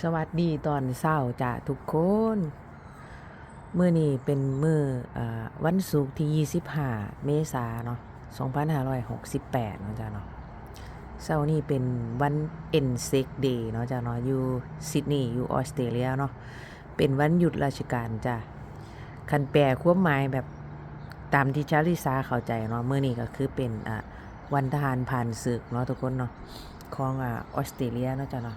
สวัสดีตอนเช้าจ้ะทุกคนมื้อนี้เป็นมือ่อวันศุกร์ที่ 25 เมษายนเนาะ2568 เนาะจ้ะเนาะเช้านี้เป็นวัน NSEC Day เนาะจ้ะเนาะอยู่ซิดนีย์อยู่ออสเตรเลียเนาะเป็นวันหยุดราชการจ้ะคันแปลความหมายแบบตามที่ชาลิซาเข้าใจเนาะมื้อนี้ก็คือเป็นอะวันทหารผ่านศึกเนาะทุกคนเนาะของอ่าออสเตรเลียเนาะจ้ะเนาะ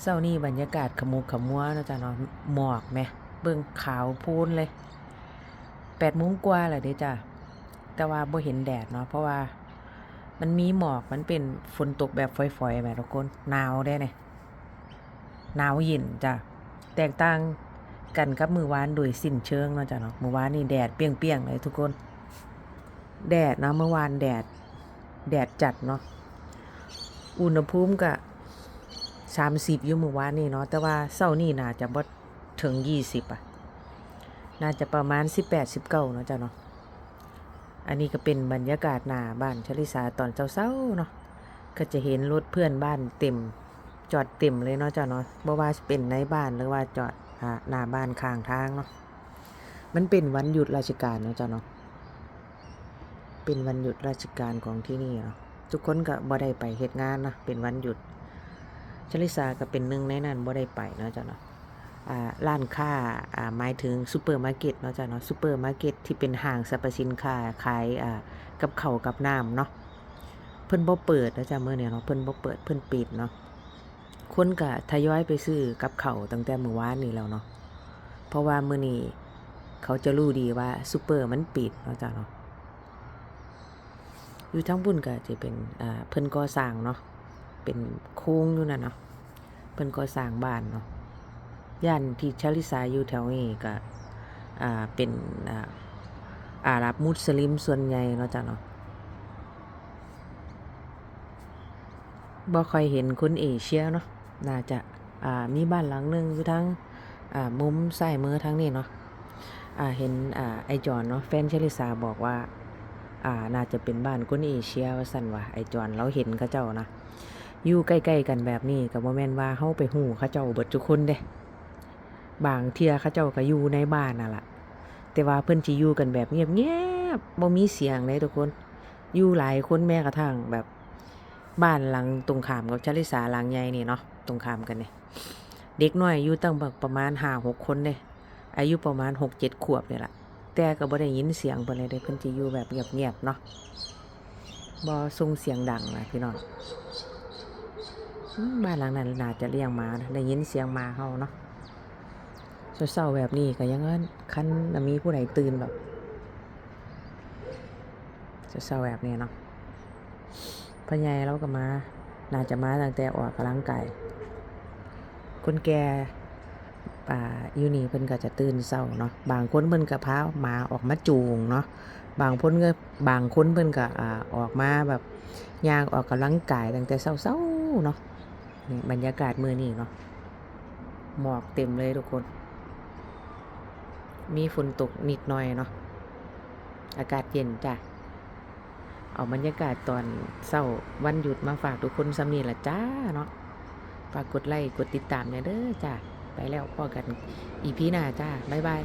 เช้านี้บรรยากาศขมุกขมัวนะจ้ะเนาะหมอกแหมเบิ่งขาวพูนเลยแปดโมงกว่าแหละเด้จ้ะแต่ว่าบ่เห็นแดดเนาะเพราะว่ามันมีหมอกมันเป็นฝนตกแบบฝอยๆแหมทุกคนหนาวได้เนี่ยหนาวเย็นจ้ะแตกต่างกันกับมือวานโดยสิ้นเชิงเนาะจ้ะเนาะมือวานนี่แดดเปี้ยงๆเลยทุกคน แดดเนาะเมื่อวานแดดแดดจัดเนาะอุณหภูมิก็ สามสิบอยู่เมื่อวานนี่เนาะแต่ว่าเศร้านี่น่าจะบ่ถึงยี่สิบอะ น่าจะประมาณสิบแปดสิบเก้าเนาะเจ้ะเนาะอันนี้ก็เป็นบรรยากาศหน้าบ้านชลิสาตอนเช้าๆเนาะก็จะเห็นรถเพื่อนบ้านเต็ม จอดเต็มเลยเนาะเจ้ะเนาะบ่ว่าเป็นในบ้านหรือว่าจอดอ่าหน้าบ้านข้างทางเนาะมันเป็นวันหยุดราชการเนาะเจ้ะเนาะเป็นวันหยุดราชการของที่นี่เนาะทุกคนก็บ่ได้ไปเฮ็ดงานนะเป็นวันหยุด ชลิสาก็เป็นหนึ่งในนั้นบ่ได้ไปเนาะจ้ะเนาะอ่าร้านค้าอ่าหมายถึงซูเปอร์มาร์เก็ตเนาะจ้ะเนาะซูเปอร์มาร์เก็ตที่เป็นห้างสรรพสินค้าขายอ่ากับเข้ากับน้ำเนาะเพิ่นบ่เปิดเนาะจ้ะมื้อนี้เนาะเพิ่นบ่เปิดเพิ่นปิดเนาะคนก็ทยอยไปซื้อกับเข้าตั้งแต่มื้อวานนี้แล้วเนาะเพราะว่ามื้อนี้เขาจะรู้ดีว่าซูเปอร์มันปิดเนาะจ้ะเนาะอยู่ทั้งบุญก็จะเป็นอ่าเพิ่นก่อสร้างเนาะ เป็นโค้งอยู่นั่นเนาะเพิ่นก็สร้างบ้านเนาะย่านที่ชาลิสาอยู่แถวนี้ก็อ่าเป็นอ่าอาหรับมุสลิมส่วนใหญ่เนาะจ้ะเนาะบ่ค่อยเห็นคนเอเชียเนาะน่าจะอ่ามีบ้านหลังหนึงอยู่ทั้งอ่ามุมซ้ายมือทางนี้เนาะอ่าเห็นอ่าไอจอนเนาะแฟนชาลิสาบอกว่าอ่าน่าจะเป็นบ้านคนเอเชียว่าซั่นว่าไอจอนเราเห็นเขาเจ้านะ อยู่ใกล้ๆกันแบบนี้ก็บ่แม่นว่าเฮาไปหู้เขาเจ้าเบิดทุกคนเด้บางเที่ยเขาเจ้าก็อยู่ในบ้านน่ะล่ะ แต่ว่าเพิ่นสิอยู่กันแบบเงียบๆบ่มีเสียงเลยทุกคน อยู่หลายคนแม้กระทั่งแบบ บ้านหลังตรงขามกับชลิสาหลังใหญ่นี่เนาะตรงขามกันเนี่ยเด็กน้อยอยู่ตั้งแบบประมาณ5-6คนเด้อายุประมาณ6-7ขวบเนี่ยล่ะแต่ก็บ่ได้ยินเสียงเพิ่นเลยเด้เพิ่นสิอยู่แบบเงียบๆเนาะบ่ส่งเสียงดังนะพี่น้อง บ้านหลังนั้นน่าจะเลี้ยงหมานะได้ยินเสียงหมาเห่าเนาะเศร้าๆแบบนี้ก็ยังงั้นคันมีผู้ใดตื่นแบบเศร้าๆแบบนี้เนาะพ่อใหญ่เราก็มา น่าจะมาตั้งแต่ออกกำลังกายคนแก่ป่าอยู่นี่เพิ่นก็จะตื่นเศร้าเนาะบางคนเพิ่นก็พาหมาออกมาจูงเนาะบางคนก็บางคนเพิ่นก็ออกมาแบบย่างออกกำลังกายตั้งแต่เช้าๆเนาะ บรรยากาศมือนี่เนาะหมอกเต็มเลยทุกคน มีฝนตกนิดหน่อยเนาะอากาศเย็นจ้ะ เอาบรรยากาศตอนเศร้าวันหยุดมาฝากทุกคนสำนีละจ้าเนาะฝากกดไลค์กดติดตามเนี่ยเด้อจ้าไปแล้วพอกันอีพีหน้าจ้า บ๊ายบาย